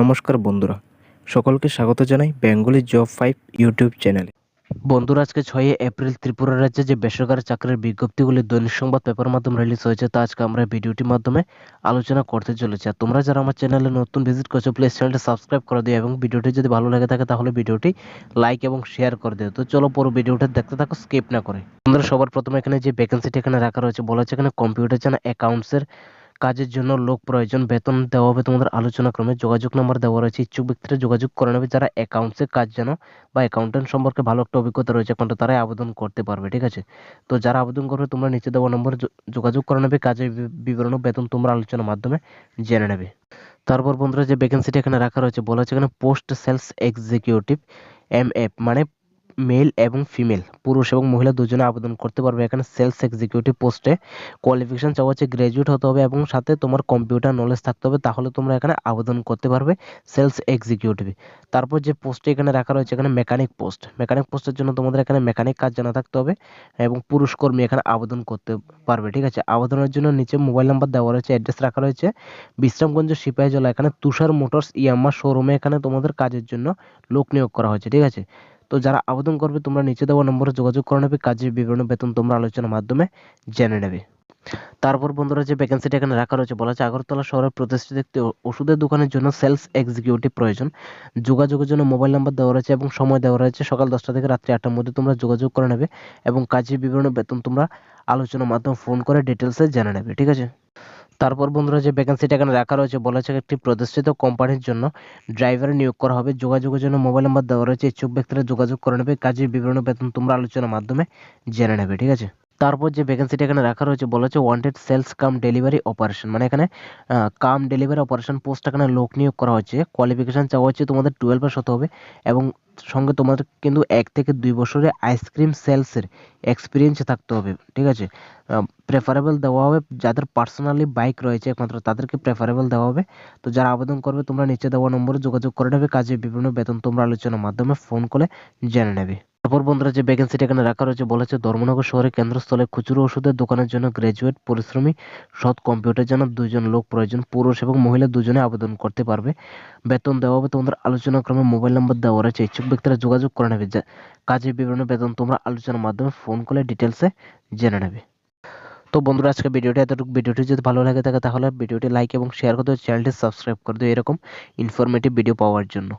নমস্কার বন্ধুরা, সকলকে স্বাগত জানাই বেঙ্গলি জব ফাইভ ইউটিউব চ্যানেলে। বন্ধুরা, আজকে ছয়ই এপ্রিল ত্রিপুরা রাজ্যে যে বেসরকারি চাকরির বিজ্ঞপ্তিগুলি দৈনিক সংবাদ পেপার মাধ্যমে রিলিজ হয়েছে, তা আজকে আমরা ভিডিওটির মাধ্যমে আলোচনা করতে চলেছি। আর তোমরা যারা আমার চ্যানেলে নতুন ভিজিট করছ প্লিজ চ্যানেলটি সাবস্ক্রাইব করে দিও এবং ভিডিওটি যদি ভালো লাগে থাকে, তাহলে ভিডিওটি লাইক এবং শেয়ার করে দিও। তো চলো পুরো ভিডিওটা দেখতে থাকো স্কিপ না করে। বন্ধুরা, সবার প্রথমে এখানে যে ভ্যাকেন্সিটি এখানে রাখা রয়েছে, বলা হচ্ছে এখানে কম্পিউটার জানা অ্যাকাউন্টসের কাজের জন্য লোক প্রয়োজন। বেতন দেওয়া হবে তোমাদের আলোচনা ক্রমে। যোগাযোগ নাম্বার দেওয়া রয়েছে। ইচ্ছুক ব্যক্তিরা যোগাযোগ করে নেবে। যারা অ্যাকাউন্টসের কাজ জানো বা অ্যাকাউন্টেন্ট সম্পর্কে ভালো একটা অভিজ্ঞতা রয়েছে কিন্তু তারাই আবেদন করতে পারবে, ঠিক আছে? তো যারা আবেদন করবে, তোমরা নিচে দেওয়া নম্বরে যোগাযোগ করে নেবে। কাজের বিবরণ বেতন তোমরা আলোচনার মাধ্যমে জেনে নেবে। তারপর বন্ধুরা, যে ভ্যাকেন্সিটা এখানে রাখা রয়েছে, বলা হচ্ছে এখানে post sales executive M F মানে মেল এবং ফিমেল পুরুষ এবং মহিলা দুজনে আবেদন করতে পারবে এখানে সেলস এক্সিকিউটিভ পোস্টে কোয়ালিফিকেশন চাওয়া হচ্ছে গ্র্যাজুয়েট হতে হবে এবং সাথে তোমার কম্পিউটার নলেজ থাকতে হবে, তাহলে তোমরা এখানে আবেদন করতে পারবে সেলস এক্সিকিউটিভ তারপর যে পোস্টে এখানে রাখা রয়েছে, এখানে মেকানিক পোস্ট মেকানিক পোস্টের জন্য তোমাদের এখানে মেকানিক কাজ জানা থাকতে হবে এবং পুরুষ কর্মী এখানে আবেদন করতে পারবে, ঠিক আছে? আবেদনের জন্য নিচে মোবাইল নাম্বার দেওয়া রয়েছে অ্যাড্রেস রাখা রয়েছে। বিশ্রামগঞ্জ সিপাহীজলা এখানে তুষার মোটরস ইয়ামা শোরুমে এখানে তোমাদের কাজের জন্য লোক নিয়োগ করা হয়েছে, ঠিক আছে? তো যারা আবেদন করবে, তোমরা নিচে দেওয়া নম্বরে যোগাযোগ করে নেবে, কাজের বিবরণ বেতন তোমরা আলোচনার মাধ্যমে জেনে নেবে। তারপর বন্ধুরা, যে ভ্যাকেন্সিটা এখানে রাখা রয়েছে, বলা হচ্ছে আগরতলা শহরের প্রতিষ্ঠিত একটি ওষুধের দোকানের জন্য সেলস এক্সিকিউটিভ প্রয়োজন। যোগাযোগের জন্য মোবাইল নাম্বার দেওয়া রয়েছে এবং সময় দেওয়া রয়েছে সকাল দশটা থেকে রাত্রি আটটার মধ্যে। তোমরা যোগাযোগ করে নেবে এবং কাজের বিবরণ বেতন তোমরা আলোচনার মাধ্যমে ফোন করে ডিটেলসে জেনে নেবে, ঠিক আছে? তারপর বন্ধুরা যে ভ্যাকেন্সিটা এখানে রাখা রয়েছে, বলা হচ্ছে একটি প্রতিষ্ঠিত কোম্পানির জন্য ড্রাইভার নিয়োগ করা হবে। যোগাযোগের জন্য মোবাইল নাম্বার দেওয়া রয়েছে ইচ্ছুক ব্যক্তিরা যোগাযোগ করে নেবে। কাজের বিবরণ বেতন তোমরা আলোচনার মাধ্যমে জেনে নেবে, ঠিক আছে? তারপর যে ভ্যাকেন্সিটা এখানে রাখা রয়েছে, বলা হচ্ছে wanted sales cum delivery operation মানে এখানে কাম ডেলিভারি অপারেশন পোস্ট এখানে লোক নিয়োগ করা হচ্ছে। কোয়ালিফিকেশন চাওয়া হচ্ছে তোমাদের টুয়েলভ পাস হবে এবং সঙ্গে তোমাদের কিন্তু এক থেকে দুই বছরের আইসক্রিম সেলসের এক্সপিরিয়েন্স থাকতে হবে, ঠিক আছে? প্রেফারেবল দেওয়া হবে যাদের পার্সোনালি বাইক রয়েছে একমাত্র, তাদেরকে প্রেফারেবল দেওয়া হবে। তো যারা আবেদন করবে, তোমরা নিচে দেওয়া নম্বরে যোগাযোগ করে নেবে। কাজে বিভিন্ন বেতন তোমরা আলোচনার মাধ্যমে ফোন করে জেনে নেবে। তারপর বন্ধুরা যে ভ্যাকেন্সিটা এখানে রাখা রয়েছে বলেছে, ধর্মনগর শহরের কেন্দ্রস্থলে খুচরো ওষুধের দোকানের জন্য গ্র্যাজুয়েট পরিশ্রমী সৎ কম্পিউটার জানা দুজন লোক প্রয়োজন। পুরুষ এবং মহিলা দুজনে আবেদন করতে পারবে। বেতন দেওয়া হবে তোমাদের আলোচনা ক্রমে মোবাইল নাম্বার দেওয়া রয়েছে। ইচ্ছুক ব্যক্তিরা যোগাযোগ করে নেবে। যে কাজের বিবরণ বেতন তোমরা আলোচনার মাধ্যমে ফোন করে ডিটেলসে জেনে নেবে। তো বন্ধুরা, আজকে ভিডিওটি এতটুকু। ভিডিওটি যদি ভালো লাগে থাকে, তাহলে ভিডিওটি লাইক এবং শেয়ার করে চ্যানেলটি সাবস্ক্রাইব করে দিও এরকম ইনফরমেটিভ ভিডিও পাওয়ার জন্য।